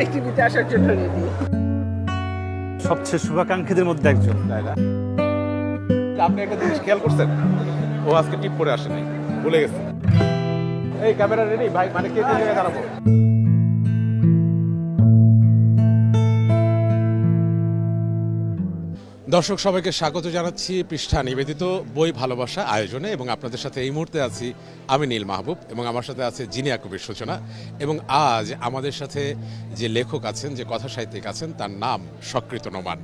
মাই টিভিতে আসার জন্য রেডি সবচেয়ে শুভাকাঙ্ক্ষীদের মধ্যে একজন তাই না? আপনি একটা জিনিস খেয়াল করছেন? ও আজকে টিপ করে আসে নাই ভুলে গেছে। এই ক্যামেরা রেডি ভাই মানে কে কোন জায়গায় দাঁড়াবো? দর্শক, সবাইকে স্বাগত জানাচ্ছি পৃষ্ঠা নিবেদিত বই ভালোবাসা আয়োজনে এবং আপনাদের সাথে এই মুহূর্তে আছি আমি নীল মাহবুব এবং আমার সাথে আছে জিনিয়া কবির সূচনা এবং আজ আমাদের সাথে যে লেখক আছেন, যে কথা সাহিত্যিক আছেন, তার নাম সকৃত নোমান।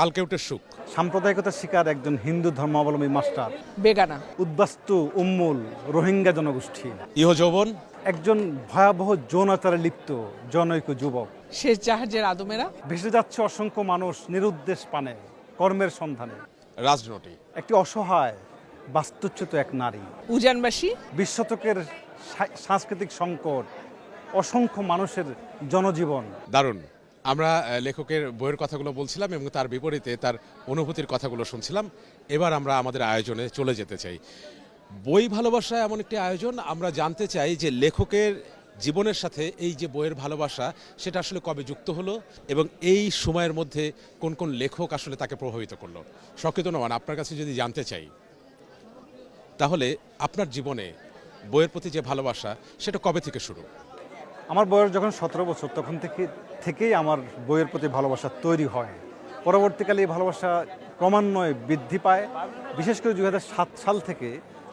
কালকেউটের সুখ। সাম্প্রদায়িকতার শিকার একজন হিন্দু ধর্মাবলম্বী মাস্টার। বেগানা। উদ্বাস্তু উম্মুল রোহিঙ্গা জনগোষ্ঠী। ইহ যৌবন? একজন ভয়াবহ যৌনাচারে লিপ্ত জনৈক যুবক। শেষ জাহাজের আদমেরা? ভেসে যাচ্ছে অসংখ্য মানুষ নিরুদ্দেশ পানে কর্মের সন্ধানে। রাজনটি? একটি অসহায় বাস্তুচ্যুত এক নারী। উজানবাসী? বিশ শতকের সা- সাংস্কৃতিক সংকট অসংখ্য মানুষের জনজীবন। দারুণ। আমরা লেখকের বইয়ের কথাগুলো বলছিলাম এবং তার বিপরীতে তার অনুভূতির কথাগুলো শুনছিলাম। এবার আমরা আমাদের আয়োজনে চলে যেতে চাই। বই ভালোবাসা এমন একটি আয়োজন। আমরা জানতে চাই যে লেখকের জীবনের সাথে এই যে বইয়ের ভালোবাসা, সেটা আসলে কবে যুক্ত হলো এবং এই সময়ের মধ্যে কোন কোন লেখক আসলে তাকে প্রভাবিত করল? সকৃত আপনার কাছে যদি জানতে চাই, তাহলে আপনার জীবনে বইয়ের প্রতি যে ভালোবাসা, সেটা কবে থেকে শুরু? আমার বয়স যখন সতেরো বছর তখন থেকে থেকেই আমার বইয়ের প্রতি ভালোবাসা তৈরি হয়। পরবর্তীকালে এই ভালোবাসা ক্রমান্বয়ে বৃদ্ধি পায়। বিশেষ করে দু হাজার সাত সাল থেকে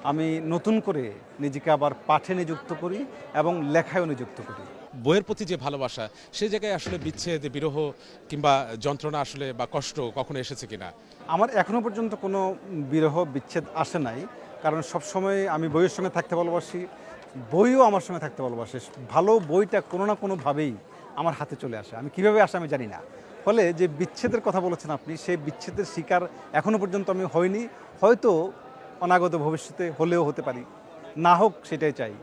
আমি নতুন করে নিজেকে আবার পাঠে নিযুক্ত করি এবং লেখায়ও নিযুক্ত করি। বইয়ের প্রতি যে ভালোবাসা সেই জায়গায় আসলে বিচ্ছেদ বিরহ কিংবা যন্ত্রণা আসলে বা কষ্ট কখনো এসেছে কিনা? আমার এখনও পর্যন্ত কোনো বিরহ বিচ্ছেদ আসে নাই। কারণ সবসময় আমি বইয়ের সঙ্গে থাকতে ভালোবাসি। বইও আমার সঙ্গে থাকতে ভালোবাসে। ভালো বইটা কোনো না কোনোভাবেই আমার হাতে চলে আসে। আমি কীভাবে আসে আমি জানি না। ফলে যে বিচ্ছেদের কথা বলেছেন আপনি, সেই বিচ্ছেদের শিকার এখনও পর্যন্ত আমি হয়নি হয়তো অনাগত ভবিষ্যতে হলেও হতে পারি। না হোক, সেটাই চাই।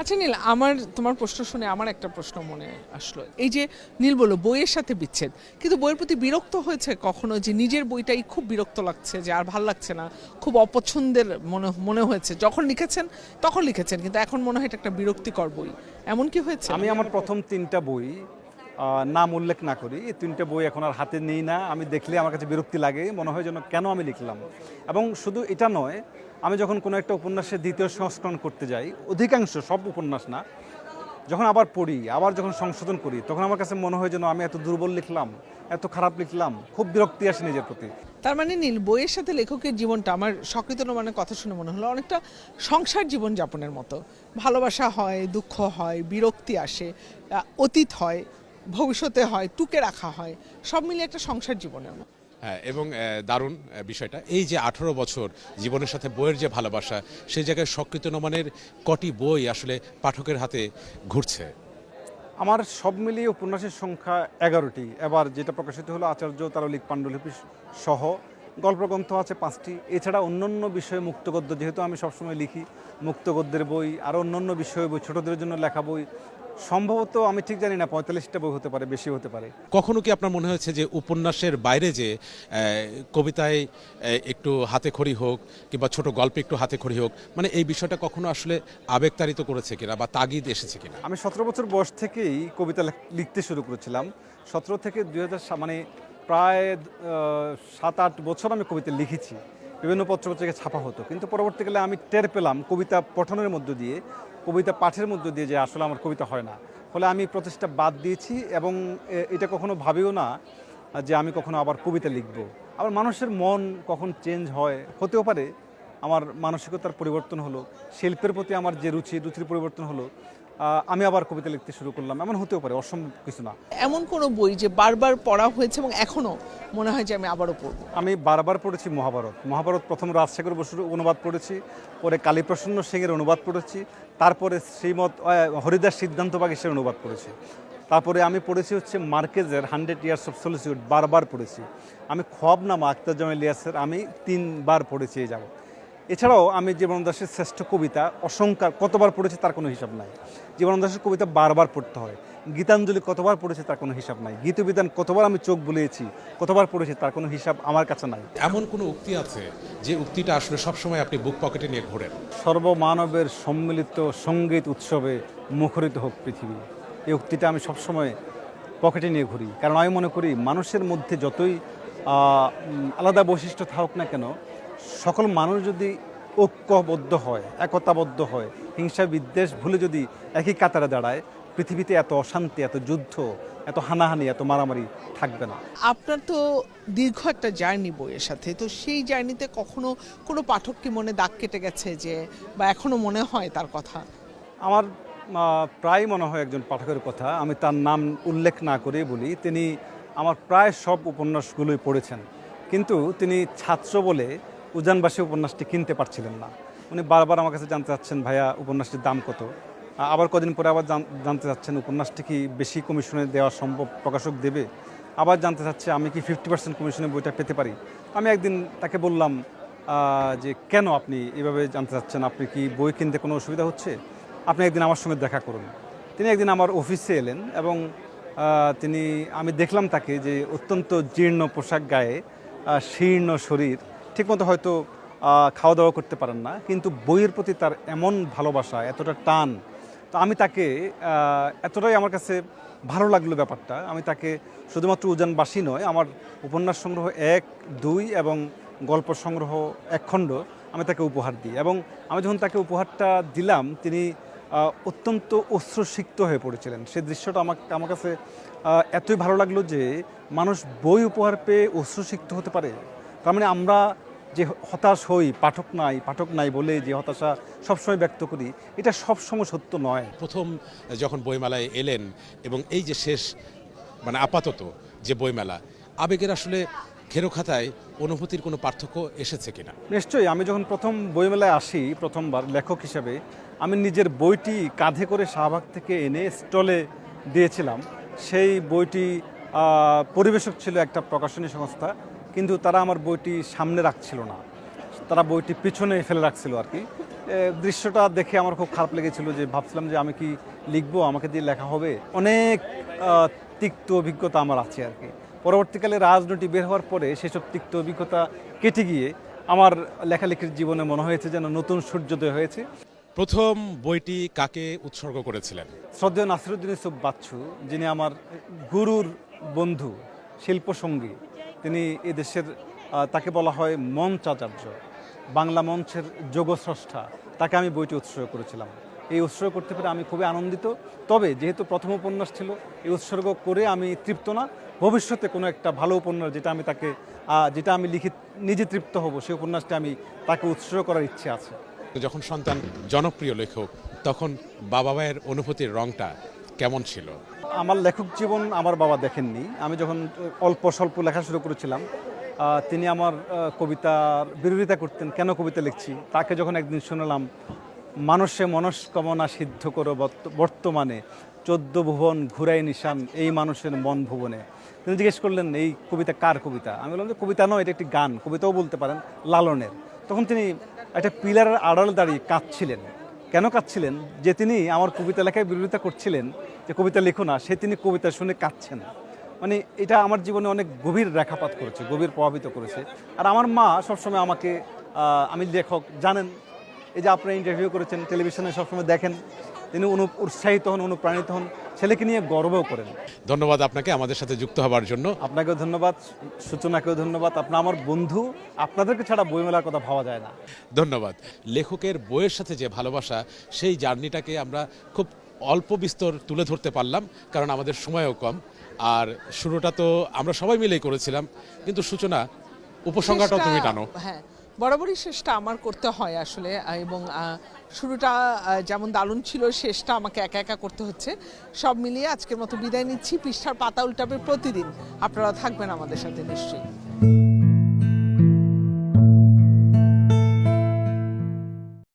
আচ্ছা নীল, আমার, তোমার প্রশ্ন শুনে আমার একটা প্রশ্ন মনে আসলো। এই যে নীল বলল, বইয়ের সাথে বিচ্ছেদ। কিন্তু বইয়ের প্রতি বিরক্ত হয়েছে কখনো যে নিজের বইটাই খুব বিরক্ত লাগছে, যে আর ভালো লাগছে না, খুব অপছন্দের মনে মনে হয়েছে। যখন লিখেছেন, তখন লিখেছেন, কিন্তু এখন মনে হয় এটা একটা বিরক্তিকর বই। এমন কি হয়েছে? আমি আমার প্রথম তিনটা বই নাম উল্লেখ না করি। এই তিনটে বই এখন আর হাতে নেই না। আমি দেখলে আমার কাছে বিরক্তি লাগে। মনে হয় যেন কেন আমি লিখলাম। এবং শুধু এটা নয়, আমি যখন কোনো একটা উপন্যাসের দ্বিতীয় সংস্করণ করতে যাই, অধিকাংশ সব উপন্যাস না, যখন আবার পড়ি, আবার যখন সংশোধন করি, তখন আমার কাছে মনে হয় যেন আমি এত দুর্বল লিখলাম, এত খারাপ লিখলাম, খুব বিরক্তি আসে নিজের প্রতি। তার মানে নীল, বইয়ের সাথে লেখকের জীবনটা আমার সকৃত মানে কথা শুনে মনে হলো, অনেকটা সংসার জীবন যাপনের মতো। ভালোবাসা হয়, দুঃখ হয়, বিরক্তি আসে অতীত হয়। ভবিষ্যতে হয় টুকে রাখা হয় সব মিলিয়ে একটা সংসার জীবনের মতো। হ্যাঁ এবং দারুণ বিষয়টা। এই যে আঠারো বছর জীবনের সাথে বইয়ের যে ভালোবাসা সেই জায়গায় সকৃত নমানের কটি বই আসলে পাঠকের হাতে ঘুরছে? আমার সব মিলিয়ে উপন্যাসের সংখ্যা এগারোটি। এবার যেটা প্রকাশিত হলো আচার্য তারলিক পাণ্ডুলিপি সহ গল্পগ্রন্থ আছে পাঁচটি। এছাড়া অন্যান্য বিষয়ে মুক্তগদ্য যেহেতু আমি সবসময় লিখি মুক্তগদ্যের বই আর অন্যান্য বিষয়ে বই ছোটোদের জন্য লেখা বই সম্ভবত আমি ঠিক জানি না পঁয়তাল্লিশটা বই হতে পারে বেশি হতে পারে। কখনো কি আপনার মনে হয়েছে যে উপন্যাসের বাইরে যে কবিতায় একটু হাতে খড়ি হোক কিংবা ছোট গল্পে একটু হাতে খড়ি হোক মানে এই বিষয়টা কখনো আসলে আবেগতাড়িত করেছে কিনা বা তাগিদ এসেছে কিনা? আমি সতেরো বছর বয়স থেকেই কবিতা লেখ- লিখতে শুরু করেছিলাম। সতেরো থেকে দু হাজার মানে প্রায় সাত আট বছর আমি কবিতা লিখেছি। বিভিন্ন পত্রপত্রিকায় ছাপা হতো। কিন্তু পরবর্তীকালে আমি টের পেলাম কবিতা পঠনের মধ্য দিয়ে কবিতা পাঠের মধ্যে দিয়ে যে আসলে আমার কবিতা হয় না। ফলে আমি প্রচেষ্টা বাদ দিয়েছি এবং এটা কখনো ভাবিও না যে আমি কখনো আবার কবিতা লিখব। আবার মানুষের মন কখন চেঞ্জ হয়, হতেও পারে। আমার মানসিকতার পরিবর্তন হলো, শিল্পের প্রতি আমার যে রুচি, রুচির পরিবর্তন হলো আমি আবার কবিতা লিখতে শুরু করলাম। এমন হতেও পারে অসম্ভব কিছু না। এমন কোনো বই যে বারবার পড়া হয়েছে এবং এখনও মনে হয় যে আমি আবারও পড়ব? আমি বারবার পড়েছি মহাভারত। মহাভারত প্রথম রাজশেখর বসুর অনুবাদ পড়েছি পরে কালীপ্রসন্ন সিংয়ের অনুবাদ পড়েছি তারপরে শ্রীমৎ হরিদাস সিদ্ধান্ত বাগেশের অনুবাদ পড়েছি। তারপরে আমি পড়েছি হচ্ছে মার্কেজের হান্ড্রেড ইয়ার্স অফ সলিসিউড বারবার পড়েছি। আমি খোয়াবনামা আক্তার জামাল আমি তিনবার পড়েছি এই যাব এছাড়াও আমি জীবন দাসের শ্রেষ্ঠ কবিতা অসংখ্য কতবার পড়েছি তার কোনো হিসাব নাই। জীবন দাসের কবিতা বারবার পড়তে হয়। গীতাঞ্জলি কতবার পড়েছে তার কোনো হিসাব নাই। গীতবিধান কতবার আমি চোখ বুলিয়েছি কতবার পড়েছি তার কোনো হিসাব আমার কাছে নাই। এমন কোনো উক্তি আছে যে উক্তিটা আসলে সবসময় আপনি বুক পকেটে নিয়ে ঘোরেন? সর্বমানবের সম্মিলিত সংগীত উৎসবে মুখরিত হোক পৃথিবী। এই উক্তিটা আমি সবসময় পকেটে নিয়ে ঘুরি। কারণ আমি মনে করি মানুষের মধ্যে যতই আলাদা বৈশিষ্ট্য থাকুক না কেন সকল মানুষ যদি ঐক্যবদ্ধ হয় একতাবদ্ধ হয় হিংসা বিদ্বেষ ভুলে যদি একই কাতারে দাঁড়ায় পৃথিবীতে এত অশান্তি এত যুদ্ধ এত হানাহানি এত মারামারি থাকবে না। আপনার তো দীর্ঘ একটা জার্নি বইয়ের সাথে তো সেই জার্নিতে কখনো কোনো পাঠক কি মনে দাগ কেটে গেছে যে বা এখনও মনে হয় তার কথা? আমার প্রায় মনে হয় একজন পাঠকের কথা আমি তার নাম উল্লেখ না করে বলি তিনি আমার প্রায় সব উপন্যাসগুলোই পড়েছেন। কিন্তু তিনি ছাত্র বলে উজানবাসী উপন্যাসটি কিনতে পারছিলেন না। উনি বারবার আমার কাছে জানতে চাচ্ছেন, ভাইয়া, উপন্যাসটির দাম কত? আবার কদিন পরে আবার জানতে চাচ্ছেন, উপন্যাসটি কি বেশি কমিশনে দেওয়া সম্ভব, প্রকাশক দেবে? আবার জানতে চাচ্ছে, আমি কি ফিফটি পার্সেন্ট কমিশনে বইটা পেতে পারি? আমি একদিন তাকে বললাম যে, কেন আপনি এভাবে জানতে চাচ্ছেন? আপনি কি বই কিনতে কোনো অসুবিধা হচ্ছে? আপনি একদিন আমার সঙ্গে দেখা করুন। তিনি একদিন আমার অফিসে এলেন এবং তিনি, আমি দেখলাম তাকে যে অত্যন্ত জীর্ণ পোশাক গায়ে শীর্ণ শরীর ঠিকমতো হয়তো খাওয়া দাওয়া করতে পারেন না, কিন্তু বইয়ের প্রতি তার এমন ভালোবাসা, এতটা টান, তো আমি তাকে এতটাই আমার কাছে ভালো লাগল ব্যাপারটা। আমি তাকে শুধুমাত্র উজানবাসী নয়, আমার উপন্যাস সংগ্রহ এক, দুই এবং গল্প সংগ্রহ এক খণ্ড আমি তাকে উপহার দিই এবং আমি যখন তাকে উপহারটা দিলাম, তিনি অত্যন্ত অশ্রুসিক্ত হয়ে পড়েছিলেন। সে দৃশ্যটা আমাকে, আমার কাছে এতই ভালো লাগল যে মানুষ বই উপহার পেয়ে অশ্রুসিক্ত হতে পারে। তার মানে আমরা যে হতাশ হই পাঠক নাই পাঠক নাই বলে যে হতাশা সবসময় ব্যক্ত করি এটা সবসময় সত্য নয়। প্রথম যখন বইমেলায় এলেন এবং এই যে শেষ মানে আপাতত যে বইমেলা আবেগের আসলে খেরোখাতায় অনুভূতির কোনো পার্থক্য এসেছে কিনা? নিশ্চয়ই আমি যখন প্রথম বইমেলায় আসি প্রথমবার লেখক হিসেবে আমি নিজের বইটি কাঁধে করে শাহবাগ থেকে এনে স্টলে দিয়েছিলাম। সেই বইটি পরিবেশক ছিল একটা প্রকাশনী সংস্থা। কিন্তু তারা আমার বইটি সামনে রাখছিল না। তারা বইটি পিছনে ফেলে রাখছিল আর কি। দৃশ্যটা দেখে আমার খুব খারাপ লেগেছিল যে ভাবছিলাম যে আমি কি লিখব আমাকে দিয়ে লেখা হবে। অনেক তিক্ত অভিজ্ঞতা আমার আছে আর কি। পরবর্তীকালে রাজনীতি বের হওয়ার পরে সেসব তিক্ত অভিজ্ঞতা কেটে গিয়ে আমার লেখালেখির জীবনে মনে হয়েছে যেন নতুন সূর্যোদয় হয়েছে। প্রথম বইটি কাকে উৎসর্গ করেছিলেন? শ্রদ্ধেয় নাসিরুদ্দিন ইউসুফ বাচ্চু যিনি আমার গুরুর বন্ধু শিল্পসঙ্গী। তিনি এ দেশের তাকে বলা হয় মঞ্চাচার্য, বাংলা মঞ্চের যোগস্রষ্টা। তাকে আমি বইটি উৎসর্গ করেছিলাম। এই উৎসর্গ করতে পেরে আমি খুবই আনন্দিত। তবে যেহেতু প্রথম উপন্যাস ছিল, এই উৎসর্গ করে আমি তৃপ্ত না। ভবিষ্যতে কোনো একটা ভালো উপন্যাস যেটা আমি তাকে যেটা আমি লিখি, নিজে তৃপ্ত হব, সেই উপন্যাসটা আমি তাকে উৎসর্গ করার ইচ্ছে আছে। যখন সন্তান জনপ্রিয় লেখক, তখন বাবা মায়ের অনুভূতির রংটা কেমন ছিল? আমার লেখক জীবন আমার বাবা দেখেননি। আমি যখন অল্প স্বল্প লেখা শুরু করেছিলাম তিনি আমার কবিতার বিরোধিতা করতেন, কেন কবিতা লিখছি? তাকে যখন একদিন শুনলাম, মানুষে মনস্কামনা সিদ্ধ করো বর্ত- বর্তমানে, চোদ্দ ভুবন ঘুরাই নিশান, এই মানুষের মন ভুবনে। তিনি জিজ্ঞেস করলেন, এই কবিতা কার কবিতা? আমি বললাম যে, কবিতা নয়, এটা একটি গান, কবিতাও বলতে পারেন, লালনের। তখন তিনি একটা পিলারের আড়াল দাঁড়িয়ে কাঁদছিলেন। কেন কাঁদছিলেন? যে তিনি আমার কবিতা লেখায় বিরোধিতা করছিলেন, যে কবিতা লেখো না, সে তিনি কবিতা শুনে কাঁদছেন। মানে এটা আমার জীবনে অনেক গভীর রেখাপাত করেছে, গভীর প্রভাবিত করেছে। আর আমার মা সবসময় আমাকে আমি লেখক, জানেন। এই যে আপনারা ইন্টারভিউ করেছেন টেলিভিশনে সবসময় দেখেন। তিনি অনু উৎসাহিত হন অনুপ্রাণিত হন ছেলেকে নিয়ে গর্বও করেন। ধন্যবাদ আপনাকে আমাদের সাথে যুক্ত হবার জন্য। আপনাকেও ধন্যবাদ সূচনাকেও ধন্যবাদ। আপনার আমার বন্ধু আপনাদেরকে ছাড়া বইমেলার কথা ভাবা যায় না। ধন্যবাদ। লেখকের বইয়ের সাথে যে ভালোবাসা সেই জার্নিটাকে আমরা খুব অল্প বিস্তর তুলে ধরতে পারলাম কারণ আমাদের সময়ও কম। আর শুরুটা তো আমরা সবাই মিলেই করেছিলাম কিন্তু সূচনা উপসংহারটা তুমি টানো। হ্যাঁ বরাবরই শেষটা আমার করতে হয় আসলে এবং শুরুটা যেমন দারুণ ছিল, শেষটা আমাকে একা একা করতে হচ্ছে। সব মিলিয়ে আজকের মতো বিদায় নিচ্ছি। পৃষ্ঠার পাতা উল্টাবে প্রতিদিন। আপনারা থাকবেন আমাদের সাথে নিশ্চয়ই।